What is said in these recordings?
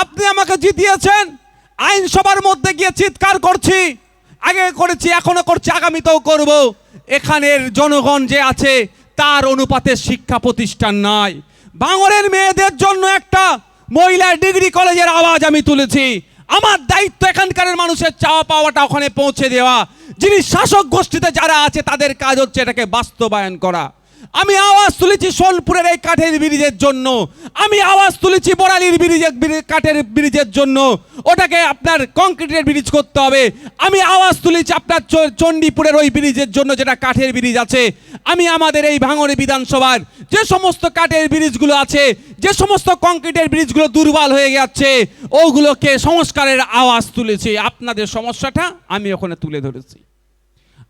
আপনি আমাকে জিতিয়েছেন। আইনসভার মধ্যে গিয়ে চিৎকার করছি। আগে করেছি, এখনও করছি, আগামীতেও করব। এখানের জনগণ যে আছে, তার অনুপাতে শিক্ষা প্রতিষ্ঠান নাই। বাঙরের মেয়েদের জন্য একটা মহিলা ডিগ্রি কলেজের আওয়াজ আমি তুলেছি। আমার দায়িত্ব এখানকার মানুষের চাওয়া পাওয়াটা ওখানে পৌঁছে দেওয়া। যিনি শাসক গোষ্ঠীতে যারা আছে, তাদের কাজ হচ্ছে এটাকে বাস্তবায়ন করা। আমি আওয়াজ তুলেছি সোনপুরের এই কাঠের ব্রিজের জন্য। আমি আওয়াজ তুলেছি বড়ালির ব্রিজের কাঠের ব্রিজের জন্য। ওটাকে আপনার কংক্রিটের ব্রিজ করতে হবে। আমি আওয়াজ তুলেছি আপনার চণ্ডীপুরের ওই ব্রিজের জন্য যেটা কাঠের ব্রিজ আছে। আমি আমাদের এই ভাঙড়ে বিধানসভার যে সমস্ত কাঠের ব্রিজগুলো আছে, যে সমস্ত কংক্রিটের ব্রিজগুলো দুর্বল হয়ে যাচ্ছে, ওগুলোকে সংস্কারের আওয়াজ তুলেছি। আপনাদের সমস্যাটা আমি ওখানে তুলে ধরেছি।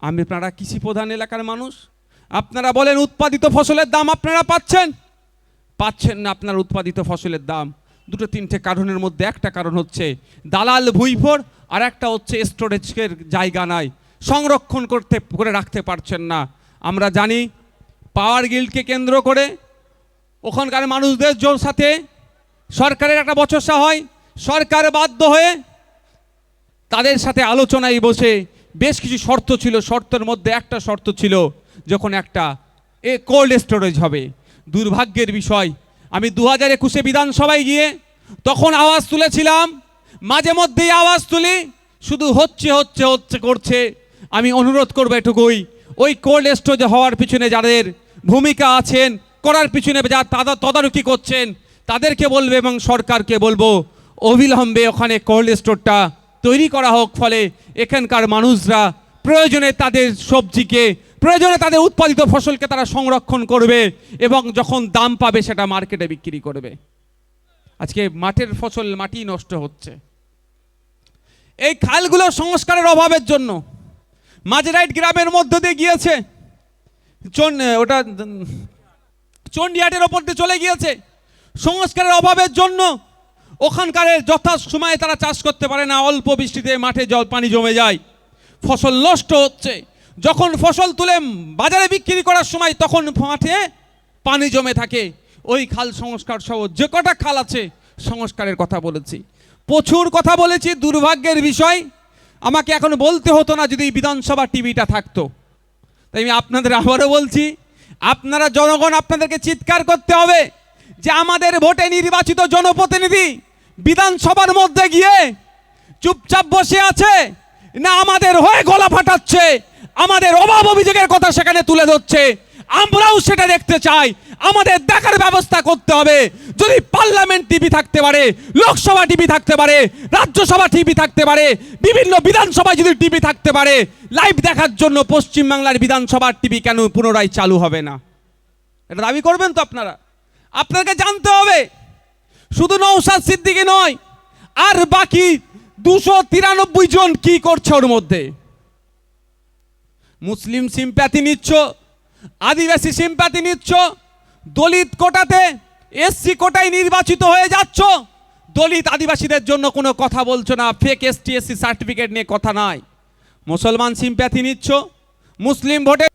আমি আপনারা কৃষি প্রধান এলাকার মানুষ? আপনারা বলেন উৎপাদিত ফসলের দাম আপনারা পাচ্ছেন? পাচ্ছেন না আপনার উৎপাদিত ফসলের দাম। দুটো তিনটে কারণের মধ্যে একটা কারণ হচ্ছে দালাল ভুইফোর, আর একটা হচ্ছে স্টোরেজের জায়গা নাই। সংরক্ষণ করতে, করে রাখতে পারছেন না। আমরা জানি পাওয়ার গিল্ডকে কেন্দ্র করে ওখানকার মানুষদের জোর সাথে সরকারের একটা বচসা হয়। সরকার বাধ্য হয়ে তাদের সাথে আলোচনায় বসে বেশ কিছু শর্ত ছিল। শর্তের মধ্যে একটা শর্ত ছিল যখন একটা, এ কোল্ড স্টোরেজ হবে, দুর্ভাগ্যের বিষয়। আমি দু হাজার একুশে বিধানসভায় গিয়ে তখন আওয়াজ তুলেছিলাম, মাঝে মধ্যেই আওয়াজ তুলি, শুধু হচ্ছে হচ্ছে হচ্ছে করছে। আমি অনুরোধ করব এটুকুই, ওই কোল্ড স্টোরেজ হওয়ার পিছনে যাদের ভূমিকা আছেন, করার পিছনে যা তারা তদারকি করছেন, তাদেরকে বলবে এবং সরকারকে বলব, অবিলম্বে ওখানে কোল্ড স্টোরটা তৈরি করা হোক, ফলে এখানকার মানুষরা প্রয়োজনে তাদের সবজিকে প্রয়োজনে তাদের উৎপাদিত ফসলকে তারা সংরক্ষণ করবে এবং যখন দাম পাবে সেটা মার্কেটে বিক্রি করবে। আজকে মাঠের ফসল মাটি নষ্ট হচ্ছে। এই খালগুলো সংস্কারের অভাবের জন্য মাঝরাইট গ্রামের মধ্য দিয়ে গিয়েছে। ওটা চণ্ডীহাটের ওপর দিয়ে চলে গিয়েছে। সংস্কারের অভাবের জন্য ওখানকার যথা সময়ে তারা চাষ করতে পারে না। অল্প বৃষ্টিতে মাঠে জল, পানি জমে যায়। ফসল নষ্ট হচ্ছে। যখন ফসল তুলে বাজারে বিক্রি করার সময় তখন মাঠে পানি জমে থাকে। ওই খাল সংস্কার সহ যে কটা খাল আছে, সংস্কারের কথা বলেছি। প্রচুর কথা বলেছি, দুর্ভাগ্যের বিষয়। আমাকে এখন বলতে হতো না যদি বিধানসভা টিভিটা থাকতো। তাই আমি আপনাদের আবারও বলছি, আপনারা জনগণ আপনাদেরকে চিৎকার করতে হবে যে আমাদের ভোটে নির্বাচিত জনপ্রতিনিধি বিধানসভার মধ্যে গিয়ে চুপচাপ বসে আছে, না আমাদের হয়ে গলা ফাটাচ্ছে। আমাদের অভাব অভিযোগের কথা সেখানে তুলে ধরছে। আমরাও সেটা দেখতে চাই। আমাদের দেখার ব্যবস্থা করতে হবে। যদি পার্লামেন্ট টিভি থাকতে পারে, লোকসভা টিভি থাকতে পারে, রাজ্যসভা টিভি থাকতে পারে, বিভিন্ন বিধানসভায় যদি টিভি থাকতে পারে, লাইভ দেখার জন্য পশ্চিমবাংলার বিধানসভার টিভি কেন পুনরায় চালু হবে না? এটা দাবি করবেন তো আপনারা? আপনাকে জানতে হবে। শুধু নৌসাদ সিদ্দিকি নয়, আর বাকি দুশো তিরানব্বই জন কি করছে ওর মধ্যে? মুসলিম সিম্প্যাথি নিচ্ছ, আদিবাসী সিম্প্যাথি নিচ্ছ, দলিত কোটাতে এসসি কোটায় নির্বাচিত হয়ে যাচ্ছ, দলিত আদিবাসীদের জন্য কোনো কথা বলছো না fake S ST SC certificate নিয়ে কথা নাই। মুসলমান সিম্প্যাথি নিচ্ছ, মুসলিম ভোটে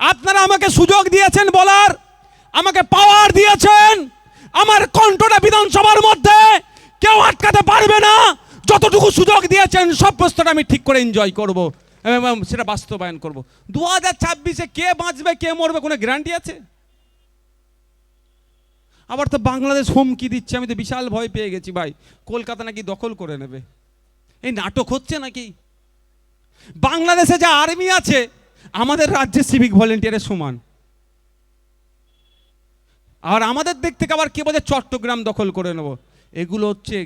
আপনারা আমাকে সুযোগ দিয়েছেন বলার, আমাকে পাওয়ার দিয়েছেন, আমার কণ্ঠটা বিধানসভার মধ্যে কেউ আটকাতে পারবে না। যতটুকু সুযোগ দিয়েছেন, সব প্রশ্নটা আমি ঠিক করে এনজয় করব। এবং সেটা বাস্তবায়ন করব। দু হাজার ছাব্বিশে কে বাঁচবে, কে মরবে, কোনো গ্যারান্টি আছে? আবার তো বাংলাদেশ হুমকি দিচ্ছে, আমি তো বিশাল ভয় পেয়ে গেছি ভাই। কলকাতা নাকি দখল করে নেবে। এই নাটক হচ্ছে নাকি? বাংলাদেশে যা আর্মি আছে, আমাদের রাজ্যে সিভিক ভলেন্টিয়ারের সমান। আর আমাদের দিক থেকে আবার কে বলে চট্টগ্রাম দখল করে নেব। এগুলো হচ্ছে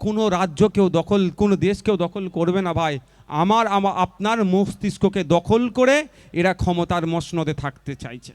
কোনো রাজ্য কেউ দখল, কোনো দেশ কেউ দখল করবে না ভাই। আমার আপনার মস্তিষ্ককে দখল করে এরা ক্ষমতার মসনদে থাকতে চাইছে।